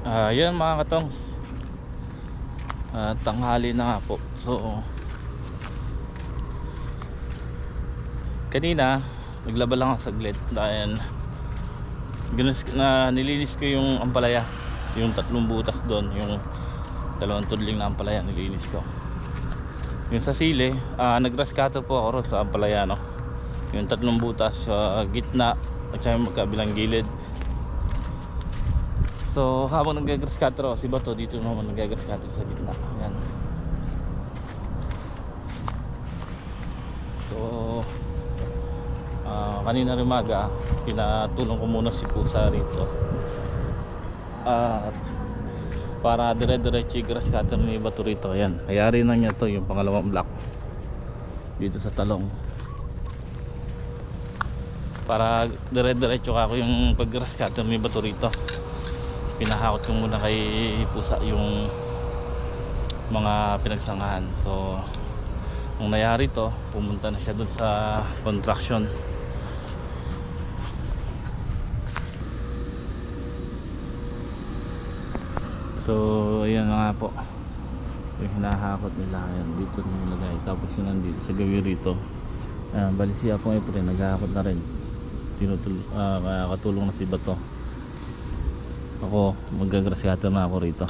Ah, yan mga katongs. Ah, tanghali na nga po. So kanina naglaba lang ako saglit dahil ginas na nilinis ko yung ampalaya, yung tatlong butas doon, yung dalawang tudling na ampalaya nilinis ko. Yung sa sili, ah, nag-grass cutter po ako sa ampalaya no. Yung tatlong butas sa gitna at saka yung magkabilang gilid. So habang nag-grass cutter ako, si Bato dito naman nag-grass cutter sa gitna. Yan. So ah, kanina rin umaga, pinatulong ko muna si Pusa rito. At para dire-diretso yung grass cutter ni Bato rito. Ayan, kayari na niya to yung pangalawang block dito sa talong. Para dire-diretso ako yung pag-grass cutter ni Bato rito pinahakot ko muna kay pusa yung mga pinagsangahan so nung nangyari to pumunta na siya dun sa contraction. So ayan nga po. Yung hinahakot nila ayan dito nilagay tapos yun nandito sa gawi rito. Ayan bali si Apong Efren naghahakot na rin. Tinutul kaya katulong na si Bato ako magagrasyata na ako rito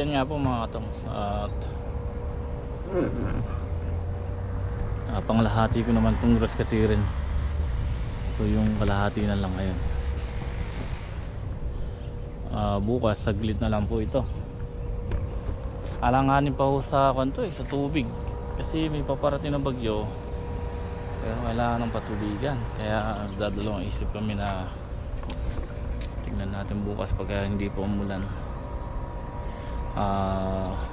yun nga po mga katongs at ah, panglahati ko naman itong grass katirin. So yung kalahati na lang ngayon. Ah, bukas saglit na lang po ito. Alanganin pa ho sa kanto eh, sa tubig. Kasi may paparating na bagyo. Pero kailangan ng patubigan. Kaya dadalawang isip kami na tingnan natin bukas pag hindi pa umulan. Ah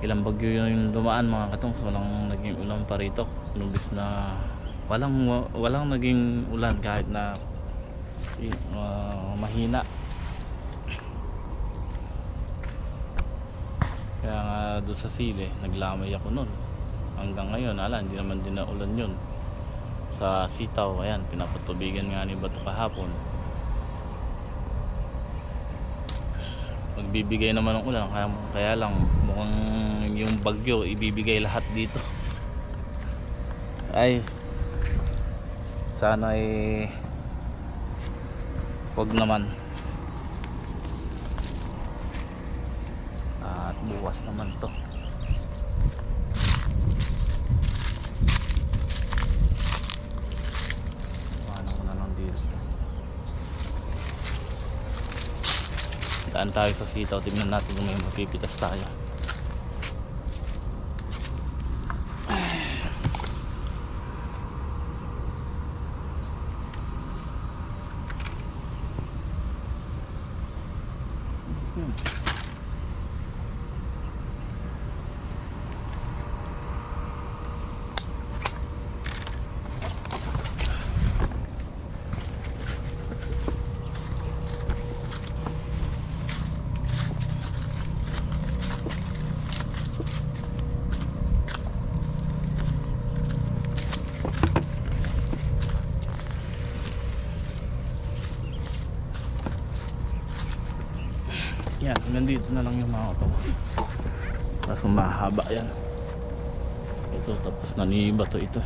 ilang bagyo yung dumaan mga katong so walang naging ulan pa rito. Nubis na walang walang naging ulan kahit na uh, mahina. Kaya nga doon sa sili naglamay ako nun. Hanggang ngayon ala hindi naman din na ulan yun. Sa sitaw ayan pinapatubigan nga ni Bato kahapon magbibigay naman ng ulan kaya, kaya lang mukhang yung bagyo ibibigay lahat dito. Ay sana ay wag naman. At bukas naman to paano ko na lang dito daan tayo sa sitaw. Tingnan natin kung may mapipitas tayo Yan, nandito na lang yung mga autos. Tapos mahaba yan. Ito, tapos naniba to ito.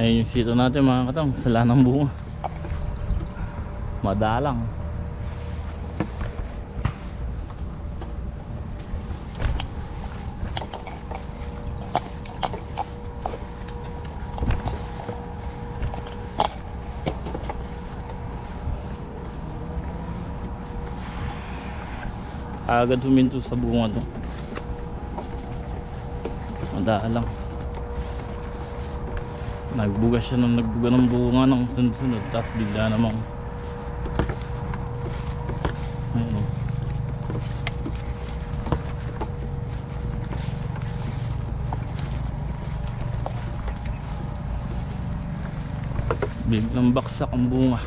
Ayun yung sito natin mga katang, sala ng bunga. Madalang. Agad huminto sa bunga to. Madalang nagbuga siya ng nagbuga ng bunga ng sunod-sunod tapos bigla namang ayun. Biglang baksak ang bunga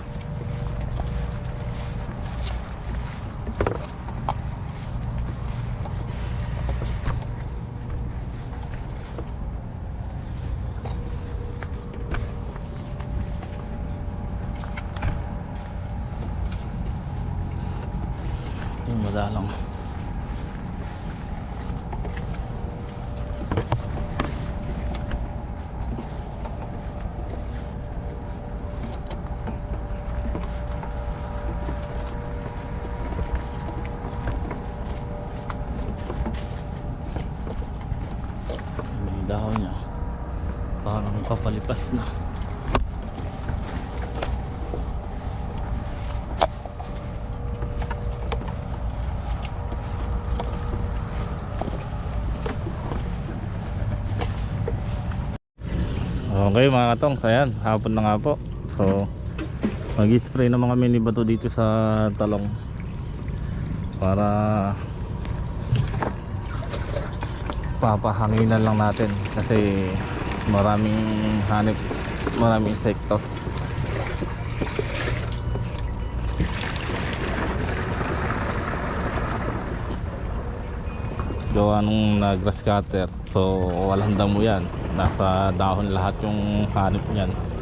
yung madalang may dahon niya papalipas na. Okay mga katong, ayan, hapon na nga po. So, mag-spray na mga mini bato dito sa talong. Para papahanginan lang natin. Kasi maraming hanip maraming insekto. Gawa nung na grass cutter so walang damo yan. Nasa dahon lahat yung hanip niyan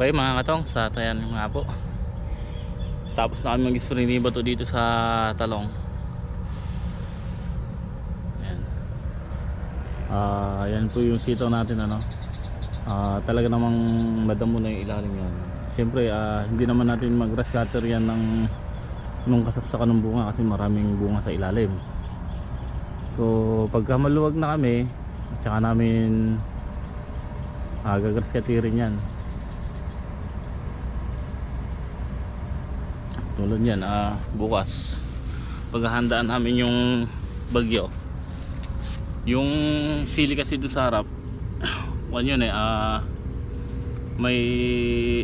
Okay mga katong, sa tayan nga po. Tapos na kami mag-spray ni bato dito sa talong. Ayan. Ah, yan po yung sitaw natin ano. Ah, talaga namang madamo na yung ilalim yan. Siyempre, ah, hindi naman natin mag-grass cutter yan ng nung kasaksakan ng bunga kasi maraming bunga sa ilalim. So, pagka maluwag na kami, tsaka namin ah, gagrass cutterin yan. Tulad yan ah, bukas paghahandaan namin yung bagyo. Yung sili kasi doon sa harap one yun eh ah, may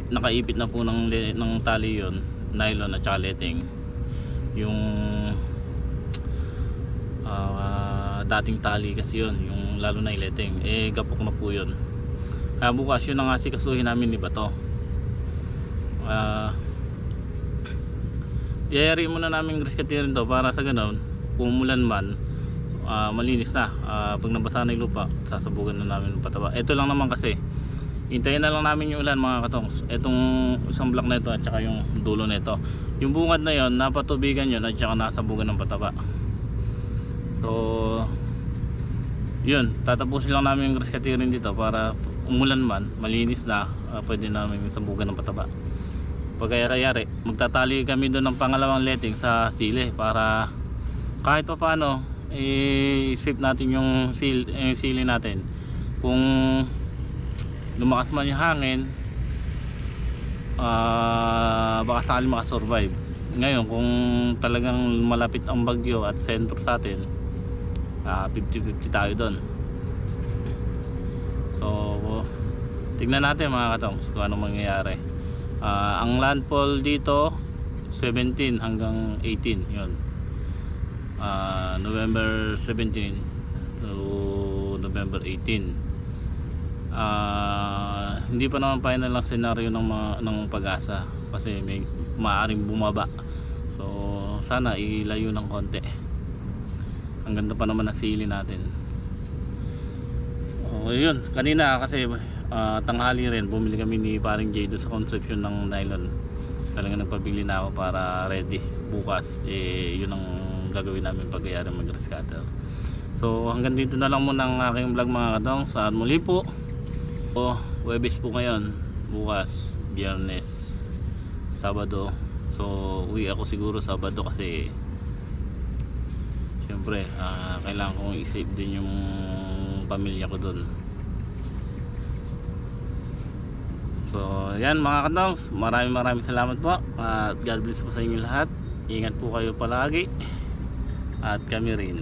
nakaipit na po ng, ng tali yun nylon at saka letting yung ah, dating tali kasi yun yung lalo na yung letting eh gapok na po yun. Kaya bukas yun ang asikasuhin namin ni Bato. Ah Yayari muna namin cutting to para sa ganun, kung umulan man, ah, malinis na. Ah, pag nabasa na yung lupa, sasabugan na namin ng pataba. Ito lang naman kasi, hintayin na lang namin yung ulan mga katongs. Itong isang block na ito at saka yung dulo na ito. Yung bungad na yon napatubigan yun at saka nasabugan ng pataba. So, yun, tatapusin lang namin yung cutting dito para umulan man, malinis na, ah, pwede namin sabugan ng pataba pagkayari magtatali kami doon ng pangalawang letting sa sili para kahit pa paano i-save natin yung, sil, yung sili natin. Kung lumakas man yung hangin ah baka sakali makasurvive. Ngayon kung talagang malapit ang bagyo at sentro sa atin ah 50-50 tayo doon. So tignan natin mga katongs kung anong mangyayari Ah, ang landfall dito 17 hanggang 18 yun. Ah, November 17 to November 18 Ah, hindi pa naman final ang scenario ng, ng pag-asa kasi may maaaring bumaba. So sana ilayo ng konti. Ang ganda pa naman ng sili natin. Oh yun. Kanina kasi ah, tanghali rin bumili kami ni paring Jay sa conception ng nylon. Talaga nagpabili na ako para ready bukas. Eh yun ang gagawin namin pag mag grass cutter so hanggang dito na lang muna ang aking vlog mga katong saan muli po? O Webes po ngayon. Bukas Biyernes Sabado. So uwi ako siguro Sabado kasi syempre ah, kailangan kong i-save din yung pamilya ko doon So, yan mga katongs, maraming maraming salamat po at God bless po sa inyo lahat. Ingat po kayo palagi at kami rin.